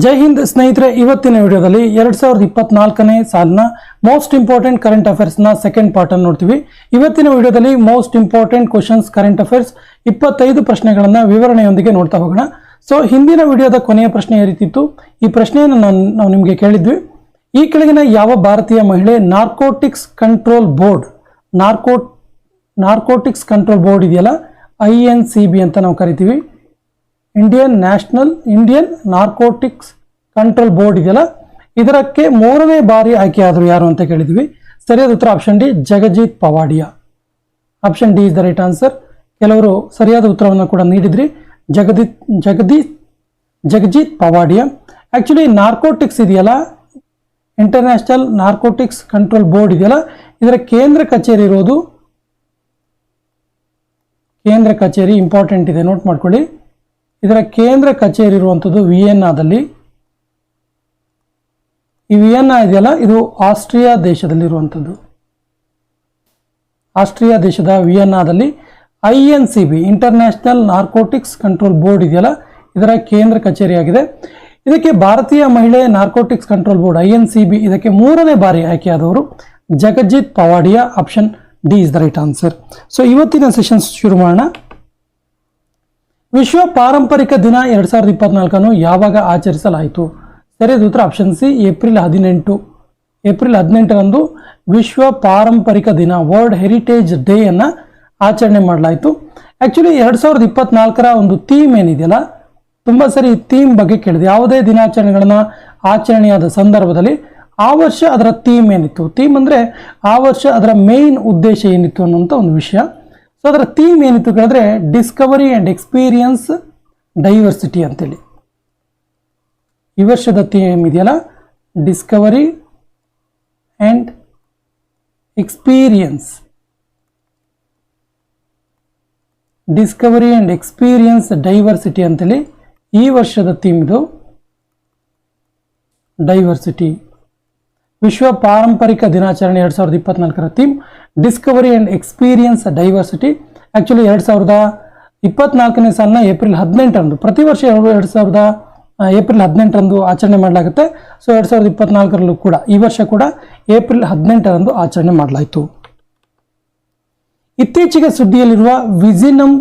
ಜೈ ಹಿಂದ್ ಸ್ನೇಹಿತರೆ, ಇವತ್ತಿನ ವಿಡಿಯೋದಲ್ಲಿ ಎರಡ್ ಸಾವಿರದ ಇಪ್ಪತ್ನಾಲ್ಕನೇ ಸಾಲಿನ ಮೋಸ್ಟ್ ಇಂಪಾರ್ಟೆಂಟ್ ಕರೆಂಟ್ ಅಫೇರ್ಸ್ನ ಸೆಕೆಂಡ್ ಪಾರ್ಟ್ ಅನ್ನು ನೋಡ್ತೀವಿ. ಇವತ್ತಿನ ವಿಡಿಯೋದಲ್ಲಿ most important questions current affairs ಇಪ್ಪತ್ತೈದು ಪ್ರಶ್ನೆಗಳನ್ನ ವಿವರಣೆಯೊಂದಿಗೆ ನೋಡ್ತಾ ಹೋಗೋಣ. ಸೊ ಹಿಂದಿನ ವಿಡಿಯೋದ ಕೊನೆಯ ಪ್ರಶ್ನೆ ಈ ಈ ಪ್ರಶ್ನೆಯನ್ನು ನಾನು, ನಾವು ನಿಮಗೆ ಕೇಳಿದ್ವಿ. ಈ ಕೆಳಗಿನ ಯಾವ ಭಾರತೀಯ ಮಹಿಳೆ narcotics control board narco narcotics control board ಇದೆಯಲ್ಲ? ಐ ಅಂತ ನಾವು ಕರಿತೀವಿ. Indian national Indian narcotics control board ಇದೆಯಲ್ಲ? ಇದರಕ್ಕೆ ಮೂರನೇ ಬಾರಿ ಆಯ್ಕೆಯಾದರು ಯಾರು ಅಂತ ಕೇಳಿದ್ವಿ. ಸರಿಯಾದ ಉತ್ತರ option D Jagjit Pawadia. Option D is the right answer ಕೆಲವರು ಸರಿಯಾದ ಉತ್ತರವನ್ನು ಕೂಡ ನೀಡಿದ್ರಿ. ಜಗದೀತ್ ಜಗದೀತ್ ಜಗಜಿತ್ ಪವಾಡಿಯಾ. ಆ್ಯಕ್ಚುಲಿ ನಾರ್ಕೋಟಿಕ್ಸ್ ಇದೆಯಲ್ಲ? ಇಂಟರ್ನ್ಯಾಷನಲ್ ನಾರ್ಕೋಟಿಕ್ಸ್ ಕಂಟ್ರೋಲ್ ಬೋರ್ಡ್ ಇದೆಯಲ್ಲ? ಇದರ ಕೇಂದ್ರ ಕಚೇರಿ ಇರೋದು? ಕೇಂದ್ರ ಕಚೇರಿ ಇಂಪಾರ್ಟೆಂಟ್ ಇದೆ. ನೋಟ್ ಮಾಡ್ಕೊಳ್ಳಿ. ಇದರ ಕೇಂದ್ರ ಕಚೇರಿ ಇರುವಂಥದ್ದು ವಿಯೆನ್ನಾದಲ್ಲಿ. ಈ ವಿಯೆನ್ನಾ ಇದೆಯಲ್ಲ? ಇದು ಆಸ್ಟ್ರಿಯಾ ದೇಶದಲ್ಲಿರುವಂಥದ್ದು ಆಸ್ಟ್ರಿಯಾ ದೇಶದ ವಿಯೆನ್ನಾದಲ್ಲಿ I N C B international narcotics control board ಇದೆಯಲ್ಲ? ಇದರ ಕೇಂದ್ರ ಕಚೇರಿಯಾಗಿದೆ. ಇದಕ್ಕೆ ಭಾರತೀಯ ಮಹಿಳೆ narcotics control board I N C B, ಇದಕ್ಕೆ ಮೂರನೇ ಬಾರಿ ಆಯ್ಕೆಯಾದವರು Jagjit Pawadia, option D is the right answer. So ಇವತ್ತಿನ ಸೆಷನ್ಸ್ ಶುರು ಮಾಡೋಣ. ವಿಶ್ವ ಪಾರಂಪರಿಕ ದಿನ ಎರಡ್ ಸಾವಿರದ ಇಪ್ಪತ್ನಾಲ್ಕನ್ನು ಯಾವಾಗ ಆಚರಿಸಲಾಯಿತು? ಸರಿಯಾದ ಉತ್ತರ ಆಪ್ಷನ್ ಸಿ, ಏಪ್ರಿಲ್ ಹದಿನೆಂಟು. ಏಪ್ರಿಲ್ ಹದಿನೆಂಟರಂದು ವಿಶ್ವ ಪಾರಂಪರಿಕ ದಿನ ವರ್ಲ್ಡ್ ಹೆರಿಟೇಜ್ ಡೇ ಅನ್ನ ಆಚರಣೆ ಮಾಡಲಾಯಿತು. ಆ್ಯಕ್ಚುಲಿ ಎರಡು ಸಾವಿರದ ಇಪ್ಪತ್ನಾಲ್ಕರ ಒಂದು ಥೀಮ್ ಏನಿದೆಯಲ್ಲ, ತುಂಬಾ ಸರಿ ಥೀಮ್ ಬಗ್ಗೆ ಕೇಳಿದೆ. ಯಾವುದೇ ದಿನಾಚರಣೆಗಳನ್ನು ಆಚರಣೆಯಾದ ಸಂದರ್ಭದಲ್ಲಿ ಆ ವರ್ಷ ಅದರ ಥೀಮ್ ಏನಿತ್ತು? ಥೀಮ್ ಅಂದರೆ ಆ ವರ್ಷ ಅದರ ಮೇಯ್ನ್ ಉದ್ದೇಶ ಏನಿತ್ತು ಅನ್ನುವಂಥ ಒಂದು ವಿಷಯ. ಸೊ ಅದರ ಥೀಮ್ ಏನಿತ್ತು ಕೇಳಿದ್ರೆ ಡಿಸ್ಕವರಿ ಆ್ಯಂಡ್ ಎಕ್ಸ್ಪೀರಿಯನ್ಸ್ ಡೈವರ್ಸಿಟಿ ಅಂತೇಳಿ. ಈ ವರ್ಷದ ಥೀಮ್ ಇದೆಯಲ್ಲ? Discovery and experience discovery and experience diversity ಅಂತೇಳಿ ಈ ವರ್ಷದ ಥೀಮ್ ಇದು. ಡೈವರ್ಸಿಟಿ ವಿಶ್ವ ಪಾರಂಪರಿಕ ದಿನಾಚರಣೆ ಎರಡು ಸಾವಿರದ ಇಪ್ಪತ್ನಾಲ್ಕರ theme discovery and experience diversity actually ಎರಡು ಸಾವಿರದ ಇಪ್ಪತ್ನಾಲ್ಕನೇ ಸಾಲಿನ ಏಪ್ರಿಲ್ ಹದಿನೆಂಟರಂದು, ಪ್ರತಿ ವರ್ಷ ಎರಡು ಸಾವಿರದ ಏಪ್ರಿಲ್ ಹದಿನೆಂಟರಂದು ಆಚರಣೆ ಮಾಡಲಾಗುತ್ತೆ. ಸೊ ಎರಡು ಸಾವಿರದ ಇಪ್ಪತ್ನಾಲ್ಕರಲ್ಲೂ ಕೂಡ, ಈ ವರ್ಷ ಕೂಡ ಏಪ್ರಿಲ್ ಹದಿನೆಂಟರಂದು ಆಚರಣೆ ಮಾಡಲಾಯಿತು. ಇತ್ತೀಚೆಗೆ ಸುದ್ದಿಯಲ್ಲಿರುವ ವಿಜಿನಮ್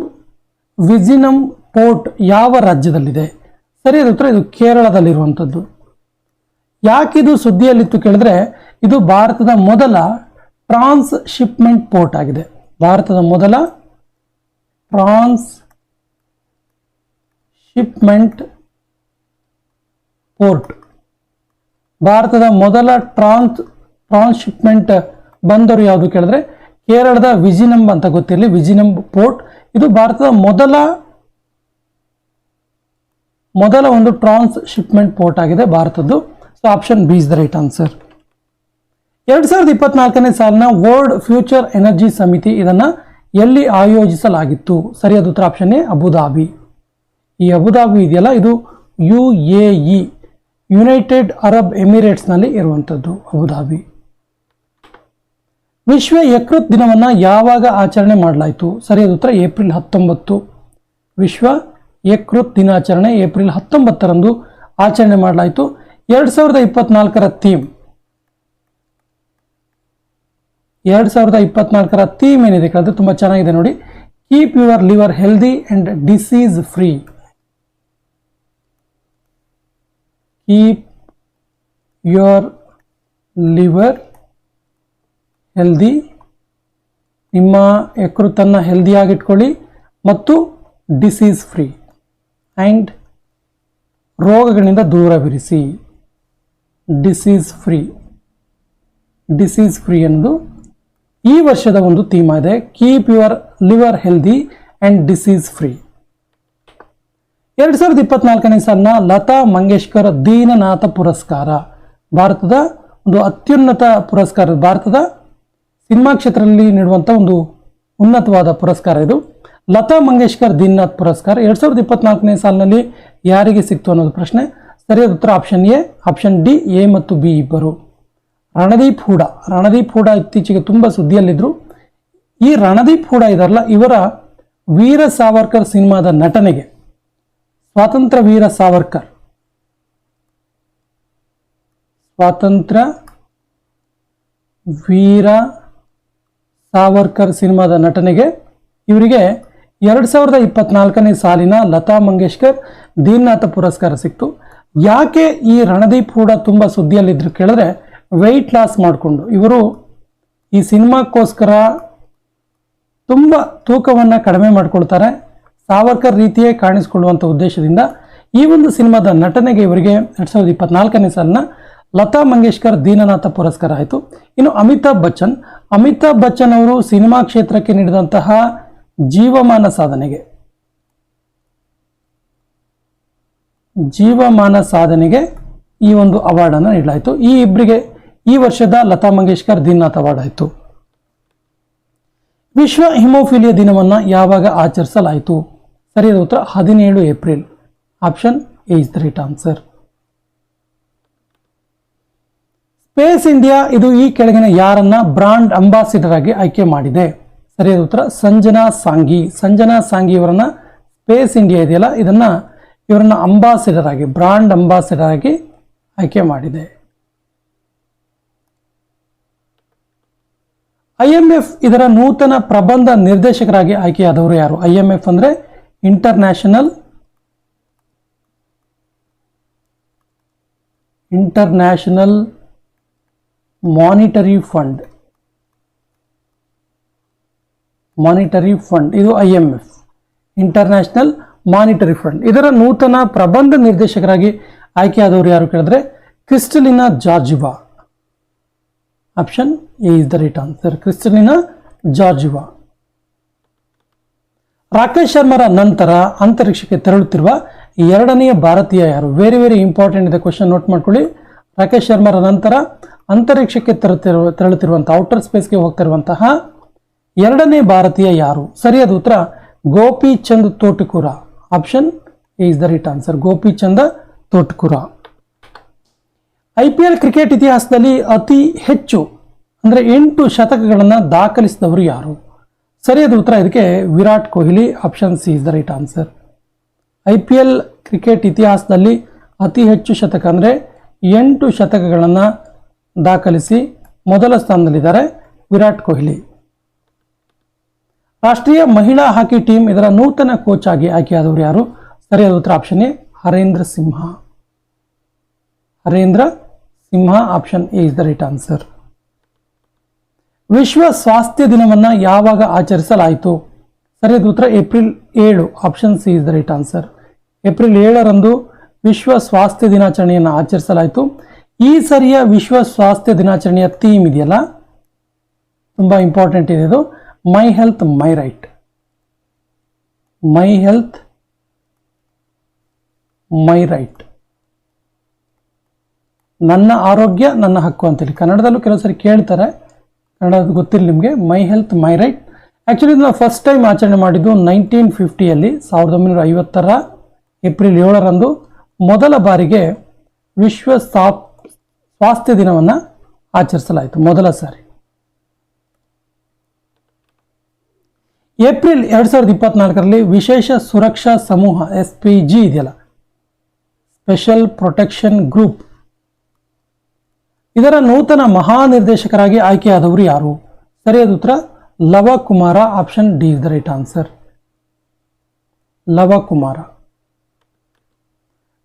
ವಿಜಿನಮ್ ಪೋರ್ಟ್ ಯಾವ ರಾಜ್ಯದಲ್ಲಿದೆ? ಸರಿಯಾದ ಉತ್ತರ, ಇದು ಕೇರಳದಲ್ಲಿರುವಂಥದ್ದು. ಯಾಕಿದು ಸುದ್ದಿಯಲ್ಲಿತ್ತು ಕೇಳಿದ್ರೆ, ಇದು ಭಾರತದ ಮೊದಲ ಟ್ರಾನ್ಸ್ ಶಿಪ್ಮೆಂಟ್ ಪೋರ್ಟ್ ಆಗಿದೆ. ಭಾರತದ ಮೊದಲ ಟ್ರಾನ್ಸ್ ಶಿಪ್ಮೆಂಟ್ ಪೋರ್ಟ್. ಭಾರತದ ಮೊದಲ ಟ್ರಾನ್ಸ್ ಟ್ರಾನ್ಸ್ಶಿಪ್ಮೆಂಟ್ ಬಂದರು ಯಾವುದು ಕೇಳಿದ್ರೆ? ಕೇರಳದ ವಿಜಿನಂಬ್ ಅಂತ ಗೊತ್ತಿರಲಿ, ವಿಜಿನಂಬ್ ಪೋರ್ಟ್. ಇದು ಭಾರತದ ಮೊದಲ ಮೊದಲ ಒಂದು ಟ್ರಾನ್ಸ್ ಶಿಪ್ಮೆಂಟ್ ಪೋರ್ಟ್ ಆಗಿದೆ ಭಾರತದ್ದು. So option B is the right answer ಎರಡ್ ಸಾವಿರದ ಇಪ್ಪತ್ನಾಲ್ಕನೇ ಸಾಲಿನ ವರ್ಲ್ಡ್ ಫ್ಯೂಚರ್ ಎನರ್ಜಿ ಸಮಿತಿ ಇದನ್ನು ಎಲ್ಲಿ ಆಯೋಜಿಸಲಾಗಿತ್ತು? ಸರಿಯಾದ ಉತ್ತರ ಆಪ್ಷನ್ ಎ, ಅಬುದಾಬಿ. ಈ ಅಬುದಾಬಿ ಇದೆಯಲ್ಲ, ಇದು U A E United Arab ಎಮಿರೇಟ್ಸ್ನಲ್ಲಿ ಇರುವಂಥದ್ದು ಅಬುದಾಬಿ. ವಿಶ್ವ ಯಕೃತ್ ದಿನವನ್ನು ಯಾವಾಗ ಆಚರಣೆ ಮಾಡಲಾಯಿತು? ಸರಿಯಾದ ಉತ್ತರ, ಏಪ್ರಿಲ್ ಹತ್ತೊಂಬತ್ತು. ವಿಶ್ವ ಯಕೃತ್ ದಿನಾಚರಣೆ ಏಪ್ರಿಲ್ ಹತ್ತೊಂಬತ್ತರಂದು ಆಚರಣೆ ಮಾಡಲಾಯಿತು. ಎರಡು ಸಾವಿರದ ಇಪ್ಪತ್ನಾಲ್ಕರ ಥೀಮ್. ಎರಡು ಸಾವಿರದ ಇಪ್ಪತ್ನಾಲ್ಕರ ಥೀಮ್ ಏನಿದೆ ಕೇಳಿದ್ರೆ ತುಂಬ ಚೆನ್ನಾಗಿದೆ ನೋಡಿ. Keep your liver healthy and disease free keep your liver healthy ನಿಮ್ಮ ಯಕೃತನ್ನು ಹೆಲ್ದಿಯಾಗಿಟ್ಕೊಳ್ಳಿ ಮತ್ತು ಡಿಸೀಸ್ ಫ್ರೀ ಆ್ಯಂಡ್ ರೋಗಗಳಿಂದ ದೂರವಿರಿಸಿ. ಡಿಸೀಸ್ ಫ್ರೀ ಡಿಸೀಸ್ ಫ್ರೀ ಅನ್ನೋದು ಈ ವರ್ಷದ ಒಂದು ಥೀಮ್ ಇದೆ keep your liver healthy and disease free ಎರಡು ಸಾವಿರದ ಇಪ್ಪತ್ನಾಲ್ಕನೇ ಸಾಲಿನ ಲತಾ ಮಂಗೇಶ್ಕರ್ ದೀನನಾಥ ಪುರಸ್ಕಾರ. ಭಾರತದ ಒಂದು ಅತ್ಯುನ್ನತ ಪುರಸ್ಕಾರ, ಭಾರತದ ಸಿನಿಮಾ ಕ್ಷೇತ್ರದಲ್ಲಿ ನೀಡುವಂಥ ಒಂದು ಉನ್ನತವಾದ ಪುರಸ್ಕಾರ ಇದು. ಲತಾ ಮಂಗೇಶ್ಕರ್ ದೀನನಾಥ್ ಪುರಸ್ಕಾರ ಎರಡು ಸಾವಿರದ ಇಪ್ಪತ್ನಾಲ್ಕನೇ ಸಾಲಿನಲ್ಲಿ ಯಾರಿಗೆ ಸಿಕ್ತು ಅನ್ನೋದು ಪ್ರಶ್ನೆ. ಸರಿಯಾದ ಉತ್ತರ option A, option D, A ಮತ್ತು ಬಿ ಇಬ್ಬರು. ರಣದೀಪ್ ಹೂಡ. ರಣದೀಪ್ ಹೂಡ ಇತ್ತೀಚೆಗೆ ತುಂಬ ಸುದ್ದಿಯಲ್ಲಿದ್ದರು ಈ ರಣದೀಪ್ ಹೂಡ ಇದಾರಲ್ಲ, ಇವರ ವೀರ ಸಾವರ್ಕರ್ ಸಿನಿಮಾದ ನಟನೆಗೆ. ಸ್ವಾತಂತ್ರ್ಯ ವೀರ ಸಾವರ್ಕರ್. ಸ್ವಾತಂತ್ರ್ಯ ವೀರ ಸಾವರ್ಕರ್ ಸಿನಿಮಾದ ನಟನೆಗೆ ಇವರಿಗೆ ಎರಡು ಸಾವಿರದ ಇಪ್ಪತ್ನಾಲ್ಕನೇ ಸಾಲಿನ ಲತಾ ಮಂಗೇಶ್ಕರ್ ದೀನ್ನಾಥ ಪುರಸ್ಕಾರ ಸಿಕ್ತು. ಯಾಕೆ ಈ ರಣದೀಪ್ ಹೂಡ ತುಂಬ ಸುದ್ದಿಯಲ್ಲಿದ್ದರು ಕೇಳಿದ್ರೆ ವೆಯ್ಟ್ ಲಾಸ್ ಮಾಡಿಕೊಂಡು. ಇವರು ಈ ಸಿನಿಮಾಕ್ಕೋಸ್ಕರ ತುಂಬ ತೂಕವನ್ನು ಕಡಿಮೆ ಮಾಡಿಕೊಳ್ತಾರೆ. ಸಾವರ್ಕರ್ ರೀತಿಯೇ ಕಾಣಿಸಿಕೊಳ್ಳುವಂಥ ಉದ್ದೇಶದಿಂದ ಈ ಒಂದು ಸಿನಿಮಾದ ನಟನೆಗೆ ಇವರಿಗೆ ಎರಡು ಸಾವಿರದ ಇಪ್ಪತ್ನಾಲ್ಕನೇ ಸಾಲಿನ ಲತಾ ಮಂಗೇಶ್ಕರ್ ದೀನನಾಥ ಪುರಸ್ಕಾರ ಆಯಿತು. ಇನ್ನು ಅಮಿತಾಬ್ ಬಚ್ಚನ್. ಅಮಿತಾಬ್ ಬಚ್ಚನ್ ಅವರು ಸಿನಿಮಾ ಕ್ಷೇತ್ರಕ್ಕೆ ನೀಡಿದಂತಹ ಜೀವಮಾನ ಸಾಧನೆಗೆ. ಜೀವಮಾನ ಸಾಧನೆಗೆ ಈ ಒಂದು ಅವಾರ್ಡನ್ನು ನೀಡಲಾಯಿತು. ಈ ಇಬ್ಬರಿಗೆ ಈ ವರ್ಷದ ಲತಾ ಮಂಗೇಶ್ಕರ್ ದೀನ್ನಾಥ್ ಅವಾರ್ಡ್ ಆಯಿತು ವಿಶ್ವ ಹಿಮೋಫಿಲಿಯಾ ದಿನವನ್ನು ಯಾವಾಗ ಆಚರಿಸಲಾಯಿತು? ಸರಿಯಾದ ಉತ್ತರ ಹದಿನೇಳು April. Option A is the right answer. Space India ಇದು ಈ ಕೆಳಗಿನ ಯಾರನ್ನ ಬ್ರಾಂಡ್ ಅಂಬಾಸಿಡರ್ ಆಗಿ ಆಯ್ಕೆ ಮಾಡಿದೆ. ಸರಿಯಾದ ಉತ್ತರ ಸಂಜನಾ ಸಾಂಗಿ ಸಂಜನಾ ಸಾಂಗಿ ಇವರನ್ನ ಸ್ಪೇಸ್ ಇಂಡಿಯಾ ಇದೆಯಲ್ಲ, ಇದನ್ನ ಇವರನ್ನ ಅಂಬಾಸಿಡರ್ ಆಗಿ, ಬ್ರಾಂಡ್ ಅಂಬಾಸಿಡರ್ ಆಗಿ ಆಯ್ಕೆ ಮಾಡಿದೆ. ಐಎಂಎಫ್ ಇದರ ನೂತನ ಪ್ರಬಂಧ ನಿರ್ದೇಶಕರಾಗಿ ಆಯ್ಕೆಯಾದವರು ಯಾರು? ಐಎಂಎಫ್ ಅಂದ್ರೆ international international monetary fund monetary fund ಇದು I M F. International monetary fund ಇದರ ನೂತನ ಪ್ರಬಂಧ ನಿರ್ದೇಶಕರಾಗಿ ಆಯ್ಕೆಯಾದವರು ಯಾರು ಕೇಳಿದ್ರೆ, Kristalina Georgieva. Option A is the right answer Kristalina Georgieva Rakesh ಶರ್ಮರ ನಂತರ ಅಂತರಿಕ್ಷಕ್ಕೆ ತೆರಳುತ್ತಿರುವ ಎರಡನೆಯ ಭಾರತೀಯ ಯಾರು? ವೆರಿ ವೆರಿ ಇಂಪಾರ್ಟೆಂಟ್ ಇದೆ ಕ್ವಶನ್ ನೋಟ್ ಮಾಡ್ಕೊಳ್ಳಿ. ರಾಕೇಶ್ ಶರ್ಮರ ನಂತರ ಅಂತರಿಕ್ಷಕ್ಕೆ ತೆರಳುತ್ತಿರುವ ತೆರಳುತ್ತಿರುವಂತಹ ಔಟರ್ ಸ್ಪೇಸ್ಗೆ ಹೋಗ್ತಿರುವಂತಹ ಎರಡನೇ ಭಾರತೀಯ ಯಾರು? ಸರಿಯಾದ ಉತ್ತರ, Gopichand Thotakura. Option is the right answer Gopichand Thotakura. I P L cricket ಇತಿಹಾಸದಲ್ಲಿ ಅತಿ ಹೆಚ್ಚು, ಅಂದರೆ ಎಂಟು ಶತಕಗಳನ್ನು ದಾಖಲಿಸಿದವರು ಯಾರು? ಸರಿಯಾದ ಉತ್ತರ ಇದಕ್ಕೆ Virat Kohli option C is the right answer I P L cricket ಇತಿಹಾಸದಲ್ಲಿ ಅತಿ ಹೆಚ್ಚು ಶತಕ ಅಂದರೆ ಎಂಟು ಶತಕಗಳನ್ನು ದಾಖಲಿಸಿ ಮೊದಲ ಸ್ಥಾನದಲ್ಲಿದ್ದಾರೆ ವಿರಾಟ್ ಕೊಹ್ಲಿ. ರಾಷ್ಟ್ರೀಯ ಮಹಿಳಾ ಹಾಕಿ ಟೀಮ್ ಇದರ ನೂತನ ಕೋಚ್ ಆಗಿ ಆಯ್ಕೆಯಾದವರು ಯಾರು? ಸರಿಯಾದ ಉತ್ತರ option A Harendra Simha. Harendra Simha option A is the right answer ವಿಶ್ವ ಸ್ವಾಸ್ಥ್ಯ ದಿನವನ್ನು ಯಾವಾಗ ಆಚರಿಸಲಾಯಿತು? ಸರಿಯಾದ ಉತ್ತರ ಏಪ್ರಿಲ್ ಏಳು option C is the right answer April ಏಳರಂದು ವಿಶ್ವ ಸ್ವಾಸ್ಥ್ಯ ದಿನಾಚರಣೆಯನ್ನು ಆಚರಿಸಲಾಯಿತು. ಈ ಸರಿಯ ವಿಶ್ವ ಸ್ವಾಸ್ಥ್ಯ ದಿನಾಚರಣೆಯ ಥೀಮ್ ಇದೆಯಲ್ಲ? ತುಂಬ ಇಂಪಾರ್ಟೆಂಟ್ ಇದೆ ಇದು. My health my right my health my right ನನ್ನ ಆರೋಗ್ಯ, ನನ್ನ ಹಕ್ಕು ಅಂತೇಳಿ ಕನ್ನಡದಲ್ಲೂ ಕೆಲವು ಸರಿ ಕೇಳ್ತಾರೆ. ಕನ್ನಡ ಗೊತ್ತಿಲ್ಲ ನಿಮಗೆ. My health my right actually ಇದನ್ನ ಫಸ್ಟ್ ಟೈಮ್ ಆಚರಣೆ ಮಾಡಿದ್ದು ನೈನ್ಟೀನ್ ಫಿಫ್ಟಿಯಲ್ಲಿ ಸಾವಿರದ ಒಂಬೈನೂರ ಐವತ್ತರ ಏಪ್ರಿಲ್ ಏಳರಂದು. ಮೊದಲ ಬಾರಿಗೆ ವಿಶ್ವ ಸಾ ಸ್ವಾಸ್ಥ್ಯ ದಿನವನ್ನು ಆಚರಿಸಲಾಯಿತು ಮೊದಲ ಸಾರಿ. ಏಪ್ರಿಲ್ ಎರಡು ಸಾವಿರದ ಇಪ್ಪತ್ನಾಲ್ಕರಲ್ಲಿ ವಿಶೇಷ ಸುರಕ್ಷಾ ಸಮೂಹ ಎಸ್ ಪಿ ಜಿ ಇದೆಯಲ್ಲ. ಸ್ಪೆಷಲ್ ಪ್ರೊಟೆಕ್ಷನ್ ಗ್ರೂಪ್ ಇದರ ನೂತನ ಮಹಾನಿರ್ದೇಶಕರಾಗಿ ಆಯ್ಕೆಯಾದವರು ಯಾರು? ಸರಿಯಾದ ಉತ್ತರ. Lava Kumar option D is the right answer. Lava Kumar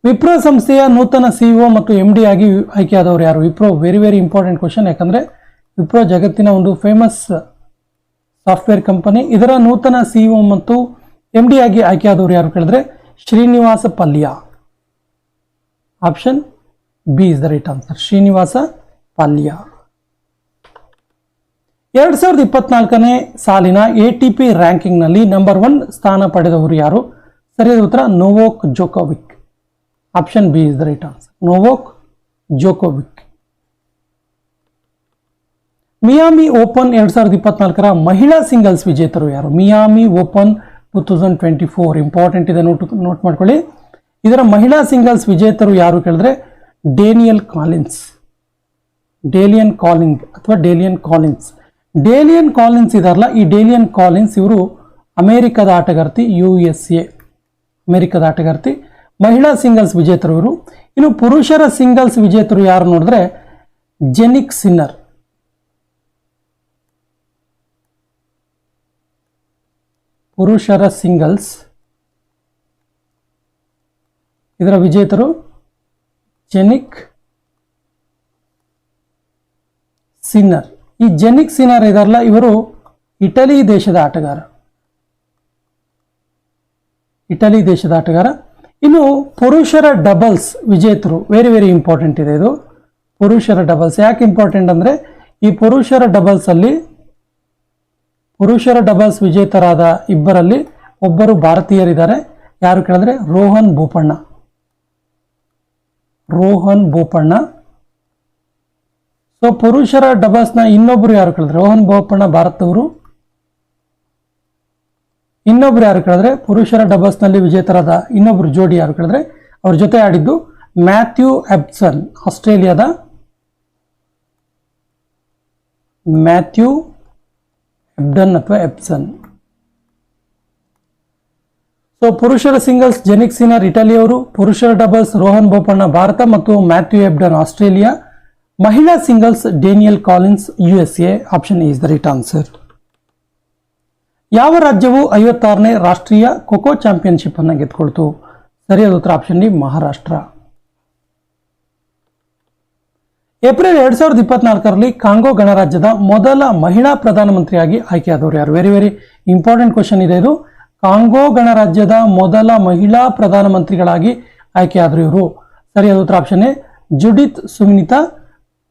Wipro ಸಂಸ್ಥೆಯ ನೂತನ ಸಿಇಒ ಮತ್ತು ಎಂ ಡಿ ಆಗಿ ಆಯ್ಕೆಯಾದವರು ಯಾರು? Wipro very very important question ಯಾಕಂದ್ರೆ ವಿಪ್ರೋ ಜಗತ್ತಿನ ಒಂದು ಫೇಮಸ್ ಸಾಫ್ಟ್ವೇರ್ ಕಂಪನಿ ಇದರ ನೂತನ ಸಿಇಒ ಮತ್ತು ಎಂ ಡಿ ಆಗಿ ಆಯ್ಕೆಯಾದವರು ಯಾರು ಕೇಳಿದ್ರೆ? Srinivasa Palya. Option B is the right answer Srinivasa Palya. ಎರಡು ಸಾವಿರದ ಇಪ್ಪತ್ನಾಲ್ಕನೇ ಸಾಲಿನ ಎ ಟಿ ಪಿ ರ್ಯಾಂಕಿಂಗ್ನಲ್ಲಿ ನಂಬರ್ ಒನ್ ಸ್ಥಾನ ಪಡೆದವರು ಯಾರು? ಸರಿಯಾದ ಉತ್ತರ, Novak Djokovic. Option B is the right answer Novak Djokovic. Miami open ಎರಡು ಸಾವಿರದ ಇಪ್ಪತ್ನಾಲ್ಕರ ಮಹಿಳಾ ಸಿಂಗಲ್ಸ್ ವಿಜೇತರು ಯಾರು? Miami open two thousand twenty four. Important ಇದೆ, ನೋಟ್ ನೋಟ್ ಮಾಡ್ಕೊಳ್ಳಿ. ಇದರ ಮಹಿಳಾ ಸಿಂಗಲ್ಸ್ ವಿಜೇತರು ಯಾರು ಕೇಳಿದ್ರೆ ಡೇನಿಯಲ್ ಕಾಲಿನ್ಸ್ ಡೇಲಿಯನ್ ಕಾಲಿಂಗ್ ಅಥವಾ ಡೇಲಿಯನ್ ಕಾಲಿನ್ಸ್ ಡೇಲಿಯನ್ ಕಾಲಿನ್ಸ್ ಇದಾರಲ್ಲ, ಈ ಡೇಲಿಯನ್ ಕಾಲಿನ್ಸ್ ಇವರು ಅಮೇರಿಕದ ಆಟಗಾರ್ತಿ ಯು ಎಸ್ ಎ ಅಮೇರಿಕದ ಆಟಗಾರ್ತಿ, ಮಹಿಳಾ ಸಿಂಗಲ್ಸ್ ವಿಜೇತರು ಇವರು. ಇನ್ನು ಪುರುಷರ ಸಿಂಗಲ್ಸ್ ವಿಜೇತರು ಯಾರು ನೋಡಿದ್ರೆ ಜೆನಿಕ್ ಸಿನ್ನರ್ ಪುರುಷರ ಸಿಂಗಲ್ಸ್ ಇದರ ವಿಜೇತರು ಜೆನಿಕ್ ಸಿನ್ನರ್ ಈ ಜೆನಿಕ್ ಸಿನ್ನರ್ ಇದಾರಲ್ಲ ಇವರು ಇಟಲಿ ದೇಶದ ಆಟಗಾರ. ಇಟಲಿ ದೇಶದ ಆಟಗಾರ. ಇನ್ನು ಪುರುಷರ ಡಬಲ್ಸ್ ವಿಜೇತರು ವೆರಿ ವೆರಿ ಇಂಪಾರ್ಟೆಂಟ್ ಇದೆ ಇದು. ಪುರುಷರ ಡಬಲ್ಸ್ ಯಾಕೆ ಇಂಪಾರ್ಟೆಂಟ್ ಅಂದರೆ, ಈ ಪುರುಷರ ಡಬಲ್ಸ್ ಅಲ್ಲಿ, ಪುರುಷರ ಡಬಲ್ಸ್ ವಿಜೇತರಾದ ಇಬ್ಬರಲ್ಲಿ ಒಬ್ಬರು ಭಾರತೀಯರಿದ್ದಾರೆ. ಯಾರು ಕೇಳಿದ್ರೆ, ರೋಹನ್ ಬೋಪಣ್ಣ ರೋಹನ್ ಬೋಪಣ್ಣ. ಸೊ ಪುರುಷರ ಡಬಲ್ಸ್ನ ಇನ್ನೊಬ್ಬರು ಯಾರು ಕೇಳಿದ್ರೆ? ರೋಹನ್ ಬೋಪಣ್ಣ ಭಾರತದವರು ಇನ್ನೊಬ್ರು ಯಾರು ಕೇಳಿದ್ರೆ? ಪುರುಷರ ಡಬಲ್ಸ್ನಲ್ಲಿ ವಿಜೇತರಾದ ಇನ್ನೊಬ್ರು ಜೋಡಿ ಯಾರು ಕೇಳಿದ್ರೆ? ಅವ್ರ ಜೊತೆ ಆಡಿದ್ದು ಮ್ಯಾಥ್ಯೂ ಎಬ್ಸನ್ ಆಸ್ಟ್ರೇಲಿಯಾದ ಮ್ಯಾಥ್ಯೂ ಎಬ್ಡನ್ ಅಥವಾ ಎಬ್ಸನ್ ಸೊ ಪುರುಷರ ಸಿಂಗಲ್ಸ್ ಜೆನಿಕ್ ಸಿನರ್ ಇಟಲಿಯವರು ಪುರುಷರ ಡಬಲ್ಸ್ ರೋಹನ್ ಬೋಪಣ್ಣ ಭಾರತ ಮತ್ತು ಮ್ಯಾಥ್ಯೂ ಎಬ್ಡನ್ ಆಸ್ಟ್ರೇಲಿಯಾ ಮಹಿಳಾ singles Danielle Collins U S A option is the right answer ಯಾವ ರಾಜ್ಯವು ಐವತ್ತಾರನೇ ರಾಷ್ಟ್ರೀಯ ಖೋಖೋ ಚಾಂಪಿಯನ್ಶಿಪ್ ಅನ್ನು ಗೆದ್ಕೊಳ್ತು? ಸರಿಯಾದ ಉತ್ತರ ಆಪ್ಷನ್ ಡಿ ಮಹಾರಾಷ್ಟ್ರ. ಏಪ್ರಿಲ್ ಎರಡ್ ಸಾವಿರದ ಇಪ್ಪತ್ನಾಲ್ಕರಲ್ಲಿ ಕಾಂಗೋ ಗಣರಾಜ್ಯದ ಮೊದಲ ಮಹಿಳಾ ಪ್ರಧಾನಮಂತ್ರಿಯಾಗಿ ಆಯ್ಕೆಯಾದವರು ಯಾರು? ವೆರಿ ವೆರಿ ಇಂಪಾರ್ಟೆಂಟ್ ಕ್ವಶನ್ ಇದೆ ಇದು. ಕಾಂಗೋ ಗಣರಾಜ್ಯದ ಮೊದಲ ಮಹಿಳಾ ಪ್ರಧಾನಮಂತ್ರಿಗಳಾಗಿ ಆಯ್ಕೆಯಾದರು ಇವರು. ಸರಿಯಾದ ಉತ್ತರ option A. Judith Suminita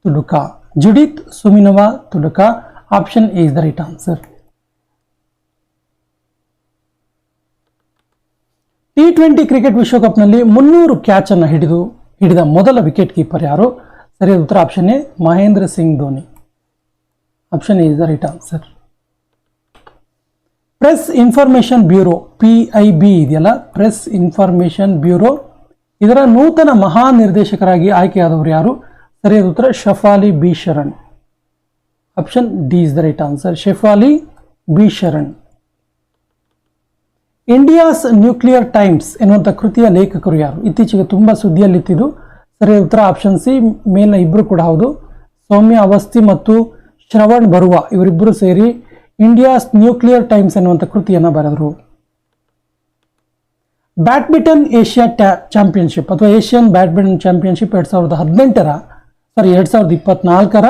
Tuduka. Judith Suminwa Tuduka. Option A is the right answer. T twenty cricket ವಿಶ್ವಕಪ್ನಲ್ಲಿ ಮುನ್ನೂರು ಕ್ಯಾಚ್ ಅನ್ನು ಹಿಡಿದು, ಹಿಡಿದ ಮೊದಲ ವಿಕೆಟ್ ಕೀಪರ್ ಯಾರು? ಸರಿಯಾದ ಉತ್ತರ option A. Mahendra Singh Dhoni. Option A is the right answer. Press information bureau P I B ಇದೆಯಲ್ಲ, ಪ್ರೆಸ್ ಇನ್ಫಾರ್ಮೇಷನ್ ಬ್ಯೂರೋ. ಇದರ ನೂತನ ಮಹಾನಿರ್ದೇಶಕರಾಗಿ ಆಯ್ಕೆಯಾದವರು ಯಾರು? ಸರಿಯಾದ ಉತ್ತರ, Shefali B Sharan. Option D is the right answer Shefali B Sharan. India's nuclear times ಎನ್ನುವಂಥ ಕೃತಿಯ ಲೇಖಕರು ಯಾರು? ಇತ್ತೀಚೆಗೆ ತುಂಬ ಸುದ್ದಿಯಲ್ಲಿತ್ತಿದ್ದು, ಸರಿಯಾದ ಉತ್ತರ ಆಪ್ಷನ್ ಸಿ ಮೇಲಿನ ಇಬ್ಬರು ಕೂಡ ಹೌದು. ಸೌಮ್ಯ, ಅವಸ್ಥಿ ಮತ್ತು ಶ್ರವಣ್ ಬರುವ ಇವರಿಬ್ಬರು ಸೇರಿ ಇಂಡಿಯಾಸ್ ನ್ಯೂಕ್ಲಿಯರ್ ಟೈಮ್ಸ್ ಎನ್ನುವಂಥ ಕೃತಿಯನ್ನು ಬರೆದರು. ಬ್ಯಾಡ್ಮಿಂಟನ್ ಏಷ್ಯಾ ಟ್ಯಾ ಚಾಂಪಿಯನ್ಶಿಪ್ ಅಥವಾ ಏಷ್ಯನ್ ಬ್ಯಾಡ್ಮಿಂಟನ್ ಚಾಂಪಿಯನ್ಶಿಪ್ ಎರಡು ಸಾವಿರದ ಹದಿನೆಂಟರ ಸಾರಿ ಎರಡು ಸಾವಿರದ ಇಪ್ಪತ್ನಾಲ್ಕರ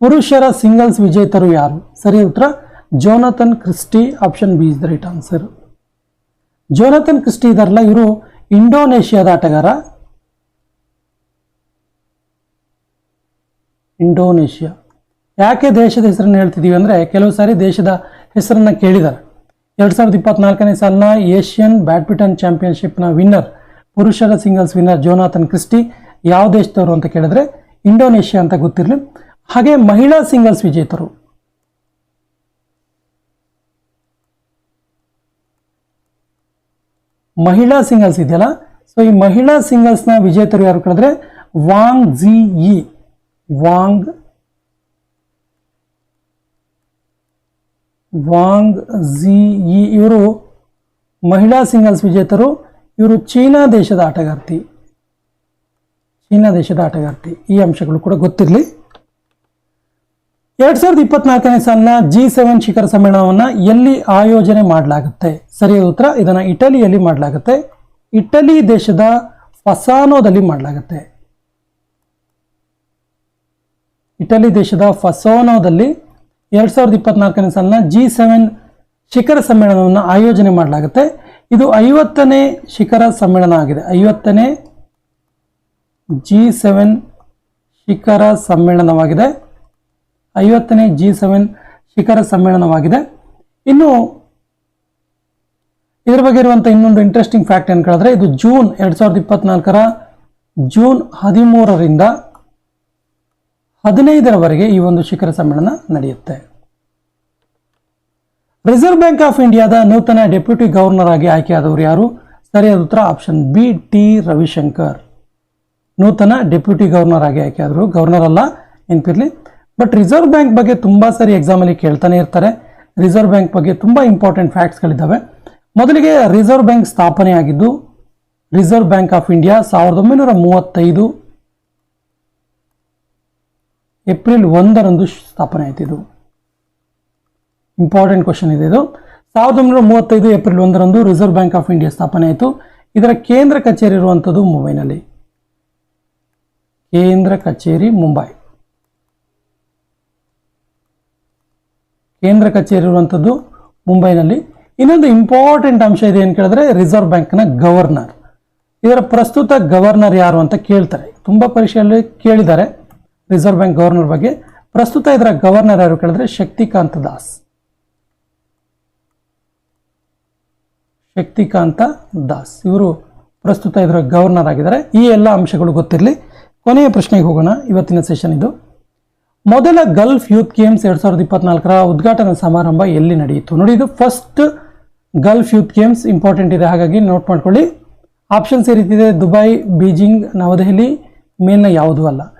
ಪುರುಷರ ಸಿಂಗಲ್ಸ್ ವಿಜೇತರು ಯಾರು? ಸರಿ ಉತ್ತರ, Jonathan Christie, option B is the right answer. Jonathan Christie ಇದಾರಲ್ಲ, ಇವರು ಇಂಡೋನೇಷ್ಯಾದ ಆಟಗಾರ. ಇಂಡೋನೇಷ್ಯಾ. ಯಾಕೆ ದೇಶದ ಹೆಸರನ್ನು ಹೇಳ್ತಿದ್ದೀವಿ ಅಂದರೆ ಕೆಲವು ಸಾರಿ ದೇಶದ ಹೆಸರನ್ನು ಕೇಳಿದ್ದಾರೆ ಎರಡು ಸಾವಿರದ ಇಪ್ಪತ್ತ್ನಾಲ್ಕನೇ ಸಾಲಿನ ಏಷ್ಯನ್ ಬ್ಯಾಡ್ಮಿಂಟನ್ ಚಾಂಪಿಯನ್ಶಿಪ್ನ ವಿನ್ನರ್, ಪುರುಷರ ಸಿಂಗಲ್ಸ್ ವಿನ್ನರ್ ಜೋನಾಥನ್ ಕ್ರಿಸ್ಟಿ ಯಾವ ದೇಶದವರು ಅಂತ ಕೇಳಿದ್ರೆ ಇಂಡೋನೇಷ್ಯಾ ಅಂತ ಗೊತ್ತಿರಲಿ. ಹಾಗೆ ಮಹಿಳಾ ಸಿಂಗಲ್ಸ್ ವಿಜೇತರು. ಮಹಿಳಾ ಸಿಂಗಲ್ಸ್ ಇದೆಯಲ್ಲ? ಸೊ, ಈ ಮಹಿಳಾ ಸಿಂಗಲ್ಸ್ನ ವಿಜೇತರು ಯಾರು ಕೇಳಿದ್ರೆ? Wang Zhi Yi Wang Wang, Zhi Yi ಇವರು ಮಹಿಳಾ ಸಿಂಗಲ್ಸ್ ವಿಜೇತರು. ಇವರು ಚೀನಾ ದೇಶದ ಆಟಗಾರ್ತಿ. ಚೀನಾ ದೇಶದ ಆಟಗಾರ್ತಿ. ಈ ಅಂಶಗಳು ಕೂಡ ಗೊತ್ತಿರಲಿ. ಎರಡ್ ಸಾವಿರದ ಇಪ್ಪತ್ನಾಲ್ಕನೇ ಸಾಲಿನ ಜಿ ಸೆವೆನ್ ಶಿಖರ ಸಮ್ಮೇಳನವನ್ನು ಎಲ್ಲಿ ಆಯೋಜನೆ ಮಾಡಲಾಗುತ್ತೆ? ಸರಿಯಾದ ಉತ್ತರ, ಇದನ್ನು ಇಟಲಿಯಲ್ಲಿ ಮಾಡಲಾಗುತ್ತೆ. ಇಟಲಿ ದೇಶದ ಫಸಾನೋದಲ್ಲಿ ಮಾಡಲಾಗುತ್ತೆ. ಇಟಲಿ ದೇಶದ ಫಸೋನೋದಲ್ಲಿ ಎರಡ್ ಸಾವಿರದ ಇಪ್ಪತ್ನಾಲ್ಕನೇ ಸಾಲಿನ ಜಿ ಸೆವೆನ್ ಶಿಖರ ಸಮ್ಮೇಳನವನ್ನು ಆಯೋಜನೆ ಮಾಡಲಾಗುತ್ತೆ. ಇದು ಐವತ್ತನೇ ಶಿಖರ ಸಮ್ಮೇಳನ ಆಗಿದೆ. ಐವತ್ತನೇ ಜಿ ಸೆವೆನ್ ಶಿಖರ ಸಮ್ಮೇಳನವಾಗಿದೆ. ಐವತ್ತನೇ ಜಿ ಸೆವೆನ್ ಶಿಖರ ಸಮ್ಮೇಳನವಾಗಿದೆ. ಇನ್ನು ಇದರ ಬಗ್ಗೆ ಇರುವಂಥ ಇನ್ನೊಂದು ಇಂಟ್ರೆಸ್ಟಿಂಗ್ ಫ್ಯಾಕ್ಟ್ ಏನು ಕೇಳಿದ್ರೆ, ಇದು ಜೂನ್ ಎರಡು ಸಾವಿರದ ಇಪ್ಪತ್ನಾಲ್ಕರ ಜೂನ್ ಹದಿಮೂರರಿಂದ ಹದಿನೈದರವರೆಗೆ ಈ ಒಂದು ಶಿಖರ ಸಮ್ಮೇಳನ ನಡೆಯುತ್ತೆ. ರಿಸರ್ವ್ ಬ್ಯಾಂಕ್ ಆಫ್ ಇಂಡಿಯಾದ ನೂತನ ಡೆಪ್ಯೂಟಿ ಗವರ್ನರ್ ಆಗಿ ಆಯ್ಕೆಯಾದವರು ಯಾರು? ಸರಿಯಾದ ಉತ್ತರ ಆಪ್ಷನ್ ಬಿ ಟಿ ರವಿಶಂಕರ್. ನೂತನ ಡೆಪ್ಯೂಟಿ ಗವರ್ನರ್ ಆಗಿ ಆಯ್ಕೆಯಾದರು ಗವರ್ನರ್ ಅಲ್ಲ, ನೆನಪಿರಲಿ. ಬಟ್ ರಿಸರ್ವ್ ಬ್ಯಾಂಕ್ ಬಗ್ಗೆ ತುಂಬ ಸಾರಿ ಎಕ್ಸಾಮಲ್ಲಿ ಕೇಳ್ತಾನೆ ಇರ್ತಾರೆ. ರಿಸರ್ವ್ ಬ್ಯಾಂಕ್ ಬಗ್ಗೆ ತುಂಬ ಇಂಪಾರ್ಟೆಂಟ್ ಫ್ಯಾಕ್ಟ್ಸ್ಗಳಿದ್ದಾವೆ ಮೊದಲಿಗೆ ರಿಸರ್ವ್ ಬ್ಯಾಂಕ್ ಸ್ಥಾಪನೆಯಾಗಿದ್ದು ರಿಸರ್ವ್ ಬ್ಯಾಂಕ್ ಆಫ್ ಇಂಡಿಯಾ ಸಾವಿರದ ಒಂಬೈನೂರ ಮೂವತ್ತೈದು ಏಪ್ರಿಲ್ ಒಂದರಂದು ಸ್ಥಾಪನೆ ಆಯ್ತು ಇದು. ಇಂಪಾರ್ಟೆಂಟ್ ಕ್ವಶನ್ ಇದೆ ಇದು. ಸಾವಿರದ ಒಂಬೈನೂರ ಮೂವತ್ತೈದು ಏಪ್ರಿಲ್ ಒಂದರಂದು ರಿಸರ್ವ್ ಬ್ಯಾಂಕ್ ಆಫ್ ಇಂಡಿಯಾ ಸ್ಥಾಪನೆ ಆಯಿತು. ಇದರ ಕೇಂದ್ರ ಕಚೇರಿ ಇರುವಂಥದ್ದು ಮುಂಬೈನಲ್ಲಿ. ಕೇಂದ್ರ ಕಚೇರಿ ಮುಂಬೈ. ಕೇಂದ್ರ ಕಚೇರಿ ಇರುವಂಥದ್ದು ಮುಂಬೈನಲ್ಲಿ. ಇನ್ನೊಂದು ಇಂಪಾರ್ಟೆಂಟ್ ಅಂಶ ಇದೆ ಏನು ಕೇಳಿದ್ರೆ ರಿಸರ್ವ್ ಬ್ಯಾಂಕ್ನ ಗವರ್ನರ್ ಇದರ ಪ್ರಸ್ತುತ ಗವರ್ನರ್ ಯಾರು ಅಂತ ಕೇಳ್ತಾರೆ. ತುಂಬ ಪರೀಕ್ಷೆಯಲ್ಲಿ ಕೇಳಿದ್ದಾರೆ. ರಿಸರ್ವ್ ಬ್ಯಾಂಕ್ ಗವರ್ನರ್ ಬಗ್ಗೆ. ಪ್ರಸ್ತುತ ಇದರ ಗವರ್ನರ್ ಯಾರು ಕೇಳಿದ್ರೆ ಶಕ್ತಿಕಾಂತ ದಾಸ್. ಶಕ್ತಿಕಾಂತ ದಾಸ್. ಇವರು ಪ್ರಸ್ತುತ ಇದರ ಗವರ್ನರ್ ಆಗಿದ್ದಾರೆ. ಈ ಎಲ್ಲ ಅಂಶಗಳು ಗೊತ್ತಿರಲಿ. ಕೊನೆಯ ಪ್ರಶ್ನೆಗೆ ಹೋಗೋಣ. ಇವತ್ತಿನ ಸೆಷನ್ ಇದು. ಮೊದಲ ಗಲ್ಫ್ ಯೂತ್ ಗೇಮ್ಸ್ ಎರಡ್ ಸಾವಿರದ ಇಪ್ಪತ್ನಾಲ್ಕರ ಉದ್ಘಾಟನಾ ಸಮಾರಂಭ ಎಲ್ಲಿ ನಡೆಯಿತು? ನೋಡಿ, ಇದು first gulf youth games important ಇದೆ. ಹಾಗಾಗಿ ನೋಟ್ ಮಾಡ್ಕೊಳ್ಳಿ. ಆಪ್ಷನ್ಸ್ ಏರಿತಿದೆ ದುಬೈ ಬೀಜಿಂಗ್ ನವದೆಹಲಿ ಮೇಲ್ನ ಯಾವುದೂ ಅಲ್ಲ.